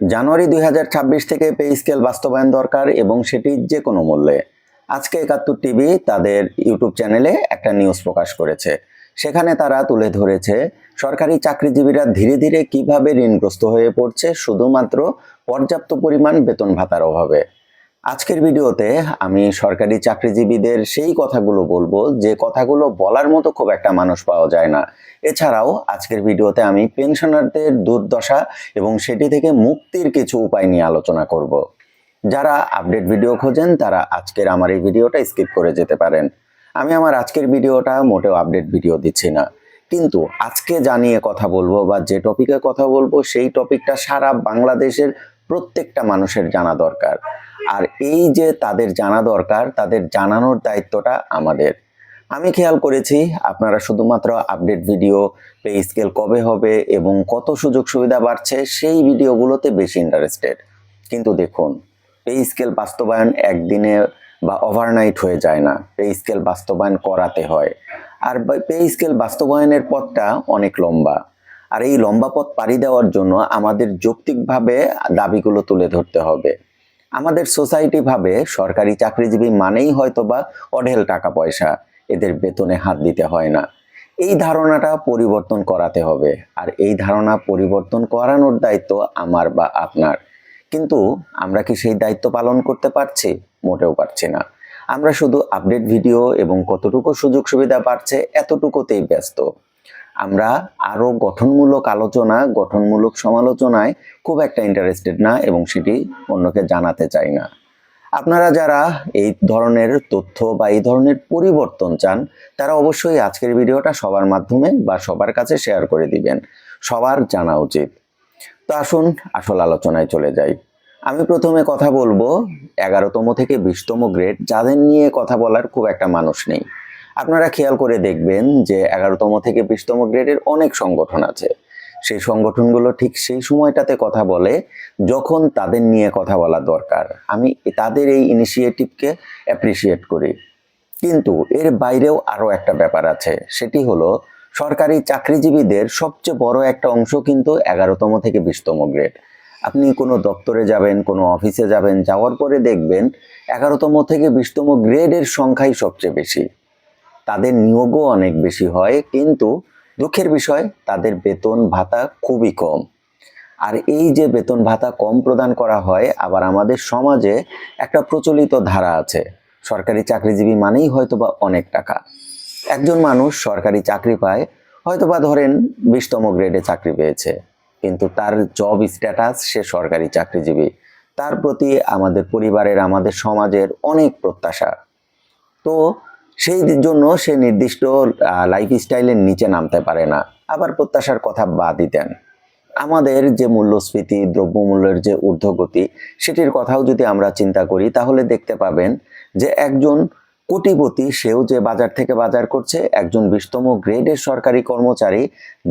জানুয়ারি দুই হাজার ছাব্বিশ থেকে পে স্কেল বাস্তবায়ন দরকার এবং সেটি যে কোনো মূল্যে। আজকে একাত্তর টিভি তাদের ইউটিউব চ্যানেলে একটা নিউজ প্রকাশ করেছে। সেখানে তারা তুলে ধরেছে, সরকারি চাকরিজীবীরা ধীরে ধীরে কীভাবে ঋণগ্রস্ত হয়ে পড়ছে, শুধুমাত্র পর্যাপ্ত পরিমাণ বেতন ভাতার অভাবে। আজকের ভিডিওতে আমি সরকারি চাকরিজীবীদের সেই কথাগুলো বলব যে কথাগুলো বলার মতো খুব একটা মানুষ পাওয়া যায় না। এছাড়াও আজকের ভিডিওতে আমি পেনশনারদের দুর্দশা এবং সেটি থেকে মুক্তির কিছু উপায় নিয়ে আলোচনা করব। যারা আপডেট ভিডিও খোঁজেন, তারা আজকের আমার এই ভিডিওটা স্কিপ করে যেতে পারেন। আমি আমার আজকের ভিডিওটা মোটেও আপডেট ভিডিও দিচ্ছি না। কিন্তু আজকে জানিয়ে কথা বলব বা যে টপিকে কথা বলব, সেই টপিকটা সারা বাংলাদেশের প্রত্যেকটা মানুষের জানা দরকার। আর এই যে তাদের জানা দরকার, তাদের জানানোর দায়িত্বটা আমাদের। আমি খেয়াল করেছি, আপনারা শুধুমাত্র আপডেট ভিডিও পে স্কেল কবে হবে এবং কত সুযোগ সুবিধা বাড়ছে, সেই ভিডিওগুলোতে বেশি ইন্টারেস্টেড কিন্তু দেখুন, পে স্কেল বাস্তবায়ন একদিনে বা ওভারনাইট হয়ে যায় না। পে স্কেল বাস্তবায়ন করাতে হয়। আর পে স্কেল বাস্তবায়নের পথটা অনেক লম্বা। আর এই লম্বা পথ পাড়ি দেওয়ার জন্য আমাদের যৌক্তিকভাবে দাবিগুলো তুলে ধরতে হবে। আমাদের সোসাইটি ভাবে সরকারি চাকরিজীবী মানেই হয়তো বা অঢেল টাকা পয়সা, এদের বেতনে হাত দিতে হয় না। এই ধারণাটা পরিবর্তন করাতে হবে আর এই ধারণা পরিবর্তন করানোর দায়িত্ব আমার বা আপনার। কিন্তু আমরা কি সেই দায়িত্ব পালন করতে পারছি? মোটেও পারছি না। আমরা শুধু আপডেট ভিডিও এবং কতটুকু সুযোগ সুবিধা পাচ্ছে এতটুকুতেই ব্যস্ত। আমরা আরও গঠনমূলক আলোচনা, গঠনমূলক সমালোচনায় খুব একটা ইন্টারেস্টেড না এবং সেটি অন্যকে জানাতে চাই না। আপনারা যারা এই ধরনের তথ্য বা এই ধরনের পরিবর্তন চান, তারা অবশ্যই আজকের ভিডিওটা সবার মাধ্যমে বা সবার কাছে শেয়ার করে দিবেন। সবার জানা উচিত। তো আসুন, আসল আলোচনায় চলে যাই। আমি প্রথমে কথা বলব, এগারোতম থেকে বিশতম গ্রেড যাদের নিয়ে কথা বলার খুব একটা মানুষ নেই। আপনারা খেয়াল করে দেখবেন যে এগারোতম থেকে বিশতম গ্রেডের অনেক সংগঠন আছে। সেই সংগঠনগুলো ঠিক সেই সময়টাতে কথা বলে যখন তাদের নিয়ে কথা বলা দরকার। আমি তাদের এই ইনিশিয়েটিভকে অ্যাপ্রিসিয়েট করি। কিন্তু এর বাইরেও আরও একটা ব্যাপার আছে। সেটি হলো, সরকারি চাকরিজীবীদের সবচেয়ে বড় একটা অংশ কিন্তু এগারোতম থেকে বিশতম গ্রেড। আপনি কোনো দপ্তরে যাবেন, কোনো অফিসে যাবেন, যাওয়ার পরে দেখবেন এগারোতম থেকে বিশতম গ্রেডের সংখ্যাই সবচেয়ে বেশি। তাদের নিয়োগও অনেক বেশি হয়, কিন্তু দুঃখের বিষয় তাদের বেতন ভাতা খুবই কম। আর এই যে বেতন ভাতা কম প্রদান করা হয়, আবার আমাদের সমাজে একটা প্রচলিত ধারা আছে, সরকারি চাকরিজীবী মানেই হয়তোবা অনেক টাকা। একজন মানুষ সরকারি চাকরি পায়, হয়তোবা ধরেন বিশতম গ্রেডে চাকরি পেয়েছে, কিন্তু তার জব স্ট্যাটাস সে সরকারি চাকরিজীবী। তার প্রতি আমাদের পরিবারের, আমাদের সমাজের অনেক প্রত্যাশা। তো সেই জন্য সে নির্দিষ্ট লাইফ স্টাইলের নিচে নামতে পারে না। আবার প্রত্যাশার কথা বাদই দেন। আমাদের যে মূল্যস্ফীতি, দ্রব্যমূল্যের যে ঊর্ধ্বগতি, সেটির কথাও যদি আমরা চিন্তা করি, তাহলে দেখতে পাবেন যে একজন কোটিপতি, সেও যে বাজার থেকে বাজার করছে, একজন বিশতম গ্রেডের সরকারি কর্মচারী,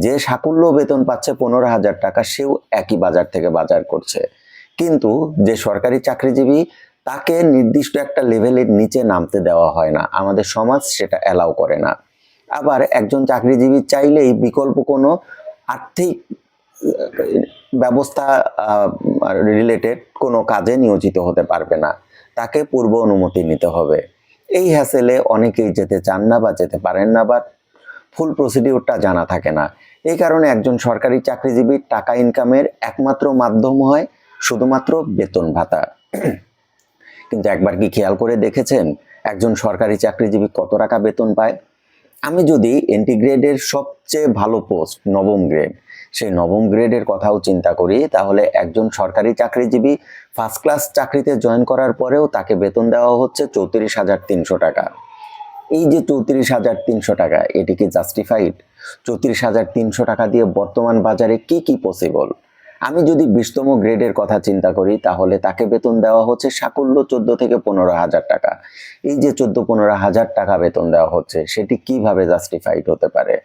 যে সাকুল্য বেতন পাচ্ছে পনেরো হাজার টাকা, সেও একই বাজার থেকে বাজার করছে। কিন্তু যে সরকারি চাকরিজীবী তাকে নির্দিষ্ট একটা লেভেলের নিচে নামতে দেওয়া হয় না। আমাদের সমাজ সেটা অ্যালাউ করে না। আবার একজন চাকরিজীবী চাইলেই বিকল্প কোনো আর্থিক ব্যবস্থা রিলেটেড কোনো কাজে নিয়োজিত হতে পারবে না। তাকে পূর্ব অনুমতি নিতে হবে। এই হ্যাসেলে অনেকেই যেতে চান না বা যেতে পারেন না বা ফুল প্রসিডিউরটা জানা থাকে না। এই কারণে একজন সরকারি চাকরিজীবীর টাকা ইনকামের একমাত্র মাধ্যম হয় শুধুমাত্র বেতন ভাতা। কিন্তু একবার কি খেয়াল করে দেখেছেন? একজন সরকারি চাকরিজীবী কত টাকা বেতন পায়? আমি যদি এন্টিগ্রেডের সবচেয়ে ভালো পোস্ট নবম গ্রেড, সেই নবম গ্রেডের কথাও চিন্তা করি, তাহলে একজন সরকারি চাকরিজীবী ফার্স্ট ক্লাস চাকরিতে জয়েন করার পরেও তাকে বেতন দেওয়া হচ্ছে চৌত্রিশ হাজার তিনশো টাকা। এই যে চৌত্রিশ হাজার তিনশো টাকা, এটি কি জাস্টিফাইড চৌত্রিশ হাজার তিনশো টাকা দিয়ে বর্তমান বাজারে কি কি পসিবল আমি যদি বিশতম গ্রেডের কথা চিন্তা করি, তাহলে তাকে বেতন দেওয়া হচ্ছে সাকুল্য চোদ্দ থেকে পনেরো হাজার টাকা। এই যে চোদ্দ পনেরো হাজার টাকা বেতন দেওয়া হচ্ছে, সেটি কীভাবে জাস্টিফাইড হতে পারে?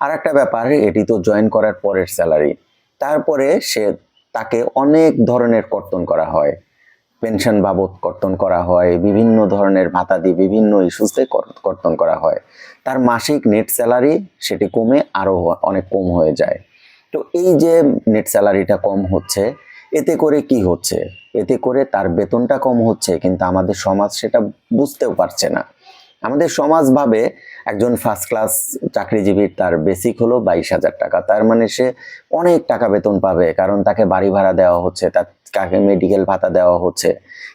আর একটা ব্যাপার, এটি তো জয়েন করার পরের স্যালারি তারপরে সে, তাকে অনেক ধরনের কর্তন করা হয়। পেনশন বাবদ কর্তন করা হয়, বিভিন্ন ধরনের ভাতা দিয়ে বিভিন্ন ইস্যুতে কর্তন করা হয়। তার মাসিক নেট স্যালারি সেটি কমে আরও অনেক কম হয়ে যায়। তো এই যে নেট স্যালারিটা কম হচ্ছে, এতে করে কি হচ্ছে? এতে করে তার বেতনটা কম হচ্ছে, কিন্তু আমাদের সমাজ সেটা বুঝতেও পারছে না। আমাদের সমাজ ভাবে একজন ফার্স্ট ক্লাস চাকরিজীবীর তার বেসিক হলো বাইশ হাজার টাকা। তার মানে সে অনেক টাকা বেতন পাবে, কারণ তাকে বাড়ি ভাড়া দেওয়া হচ্ছে, তার, তাকে মেডিকেল ভাতা দেওয়া হচ্ছে।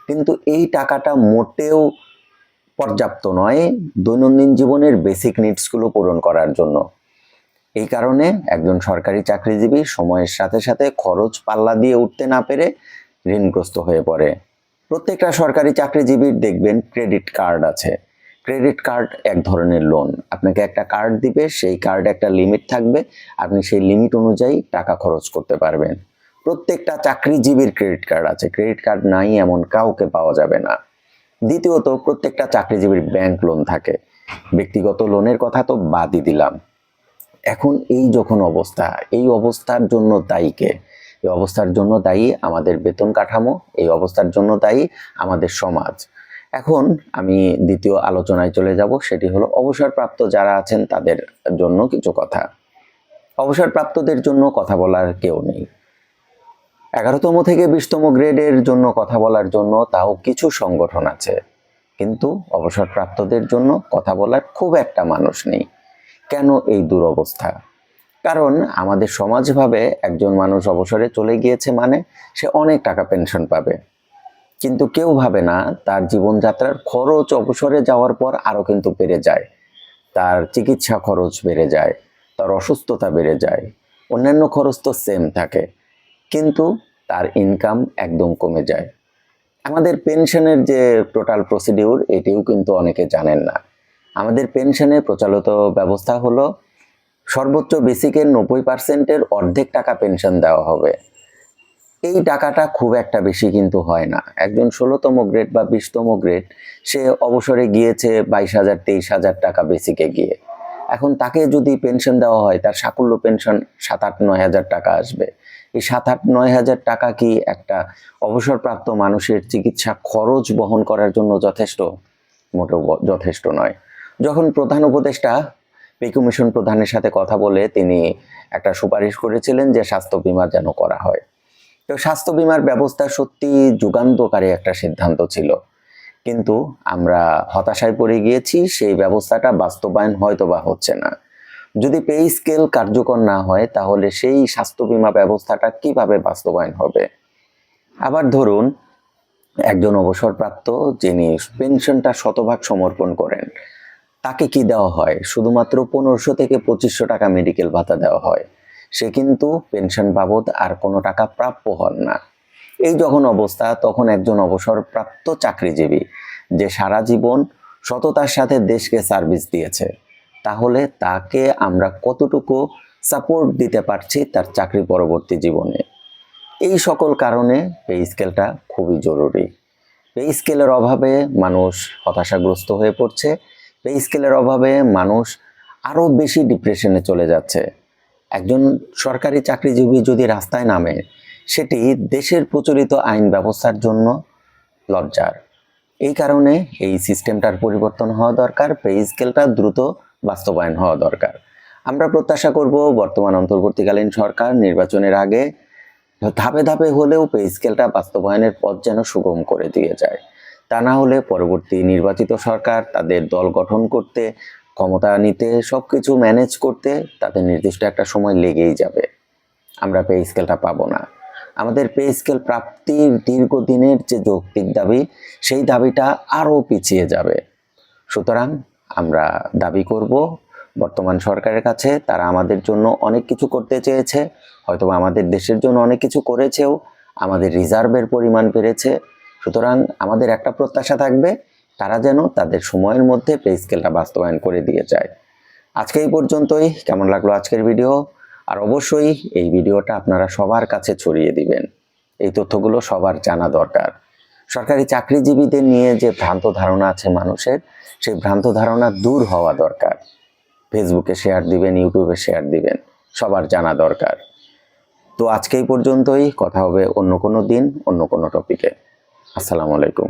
কিন্তু এই টাকাটা মোটেও পর্যাপ্ত নয় দৈনন্দিন জীবনের বেসিক নিডসগুলো পূরণ করার জন্য। এই কারণে একজন সরকারি চাকরিজীবী সময়ের সাথে সাথে খরচ পাল্লা দিয়ে উঠতে না পেরে ঋণগ্রস্ত হয়ে পড়ে। প্রত্যেকটা সরকারি চাকরিজীবীর দেখবেন ক্রেডিট কার্ড আছে। ক্রেডিট কার্ড এক ধরনের লোন আপনাকে একটা কার্ড দিবে, সেই কার্ডে একটা লিমিট থাকবে, আপনি সেই লিমিট অনুযায়ী টাকা খরচ করতে পারবেন। প্রত্যেকটা চাকরিজীবীর ক্রেডিট কার্ড আছে। ক্রেডিট কার্ড নাই এমন কাউকে পাওয়া যাবে না। দ্বিতীয়ত, প্রত্যেকটা চাকরিজীবীর ব্যাংক লোন থাকে। ব্যক্তিগত লোনের কথা তো বাদই দিলাম। এখন এই যখন অবস্থা, এই অবস্থার জন্য দায়ী কে? এই অবস্থার জন্য দায়ী আমাদের বেতন কাঠামো, এই অবস্থার জন্য দায়ী আমাদের সমাজ। এখন আমি দ্বিতীয় আলোচনায় চলে যাব, সেটি হলো অবসরপ্রাপ্ত যারা আছেন তাদের জন্য কিছু কথা। অবসরপ্রাপ্তদের জন্য কথা বলার কেউ নেই। এগারোতম থেকে বিশতম গ্রেডের জন্য কথা বলার জন্য তাও কিছু সংগঠন আছে, কিন্তু অবসরপ্রাপ্তদের জন্য কথা বলার খুব একটা মানুষ নেই। কেন এই দুরবস্থা? কারণ আমাদের সমাজভাবে একজন মানুষ অবসরে চলে গিয়েছে মানে সে অনেক টাকা পেনশন পাবে। কিন্তু কেউ ভাবে না তার জীবনযাত্রার খরচ অবসরে যাওয়ার পর আরও কিন্তু বেড়ে যায়। তার চিকিৎসা খরচ বেড়ে যায়, তার অসুস্থতা বেড়ে যায়, অন্যান্য খরচ তো সেম থাকে। কিন্তু তার ইনকাম একদম কমে যায়। আমাদের পেনশনের যে টোটাল প্রসিডিউর এটিও কিন্তু অনেকে জানেন না। আমাদের পেনশনে প্রচলিত ব্যবস্থা হলো, সর্বোচ্চ বেসিকের নব্বই পার্সেন্টের অর্ধেক টাকা পেনশন দেওয়া হবে। এই টাকাটা খুব একটা বেশি কিন্তু হয় না। একজন ষোলোতম গ্রেড বা বিশতম গ্রেড সে অবসরে গিয়েছে বাইশ হাজার, তেইশ হাজার টাকা বেসিকে গিয়ে। এখন তাকে যদি পেনশন দেওয়া হয়, তার সাকুল্য পেনশন সাত আট, নয় হাজার টাকা আসবে। এই সাত আট, নয় হাজার টাকা কি একটা অবসরপ্রাপ্ত মানুষের চিকিৎসা খরচ বহন করার জন্য যথেষ্ট? মোটেও যথেষ্ট নয়। যখন প্রধান উপদেষ্টা পে কমিশন প্রধানের সাথে কথা বলে তিনি একটা সুপারিশ করেছিলেন যে স্বাস্থ্য বীমা যেন করা হয়। তো স্বাস্থ্য বীমার ব্যবস্থা সত্যি যুগান্তকারী একটা সিদ্ধান্ত ছিল। কিন্তু আমরা হতাশায় পড়ে গিয়েছি, সেই ব্যবস্থাটা বাস্তবায়ন হয়তো বা হচ্ছে না। যদি পে স্কেল কার্যকর না হয়, তাহলে সেই স্বাস্থ্য বীমা ব্যবস্থাটা কীভাবে বাস্তবায়ন হবে? আবার ধরুন, একজন অবসরপ্রাপ্ত যিনি পেনশনটা শতভাগ সমর্পণ করেন তাকে কি দেওয়া হয়? শুধুমাত্র পনেরোশো থেকে পঁচিশশো টাকা মেডিকেল ভাতা দেওয়া হয়। সে কিন্তু পেনশন বাবদ আর কোনো টাকা প্রাপ্য হন না। এই যখন অবস্থা, তখন একজন অবসরপ্রাপ্ত চাকরিজীবী, যে সারা জীবন সততার সাথে দেশকে সার্ভিস দিয়েছে, তাহলে তাকে আমরা কতটুকু সাপোর্ট দিতে পারছি তার চাকরি পরবর্তী জীবনে? এই সকল কারণে পে স্কেলটা খুবই জরুরি। পে স্কেলের অভাবে মানুষ হতাশাগ্রস্ত হয়ে পড়ছে। পে স্কেলের অভাবে মানুষ আরও বেশি ডিপ্রেশনে চলে যাচ্ছে। একজন সরকারি চাকরিজীবী যদি রাস্তায় নামে, সেটি দেশের প্রচলিত আইন ব্যবস্থার জন্য লজ্জার। এই কারণে এই সিস্টেমটার পরিবর্তন হওয়া দরকার পে স্কেলটা দ্রুত বাস্তবায়ন হওয়া দরকার। আমরা প্রত্যাশা করব বর্তমান অন্তর্বর্তীকালীন সরকার নির্বাচনের আগে ধাপে ধাপে হলেও পে স্কেলটা বাস্তবায়নের পথ যেন সুগম করে দিয়ে যায়। তা না হলে পরবর্তী নির্বাচিত সরকার তাদের দল গঠন করতে, ক্ষমতা নিতে সব কিছু ম্যানেজ করতে তাদের নির্দিষ্ট একটা সময় লেগেই যাবে। আমরা পে স্কেলটা পাবো না। আমাদের পে স্কেল প্রাপ্তির দীর্ঘদিনের যে যৌক্তিক দাবি, সেই দাবিটা আরও পিছিয়ে যাবে। সুতরাং আমরা দাবি করব, বর্তমান সরকারের কাছে তারা আমাদের জন্য অনেক কিছু করতে চেয়েছে হয়তো আমাদের দেশের জন্য অনেক কিছু করেছেও, আমাদের রিজার্ভের পরিমাণ বেড়েছে। সুতরাং আমাদের একটা প্রত্যাশা থাকবে, তারা যেন তাদের সময়ের মধ্যে পে স্কেলটা বাস্তবায়ন করে দিয়ে যায়। আজকে এই পর্যন্তই, কেমন লাগল আজকের ভিডিও আর অবশ্যই এই ভিডিওটা আপনারা সবার কাছে ছড়িয়ে দিবেন। এই তথ্যগুলো সবার জানা দরকার। সরকারি চাকরিজীবীদের নিয়ে যে ভ্রান্ত ধারণা আছে মানুষের, সেই ভ্রান্ত ধারণা দূর হওয়া দরকার। ফেসবুকে শেয়ার দিবেন ইউটিউবে শেয়ার দিবেন, সবার জানা দরকার। তো আজকেই পর্যন্তই, কথা হবে অন্য কোনো দিন, অন্য কোনো টপিকে আসসালামু আলাইকুম।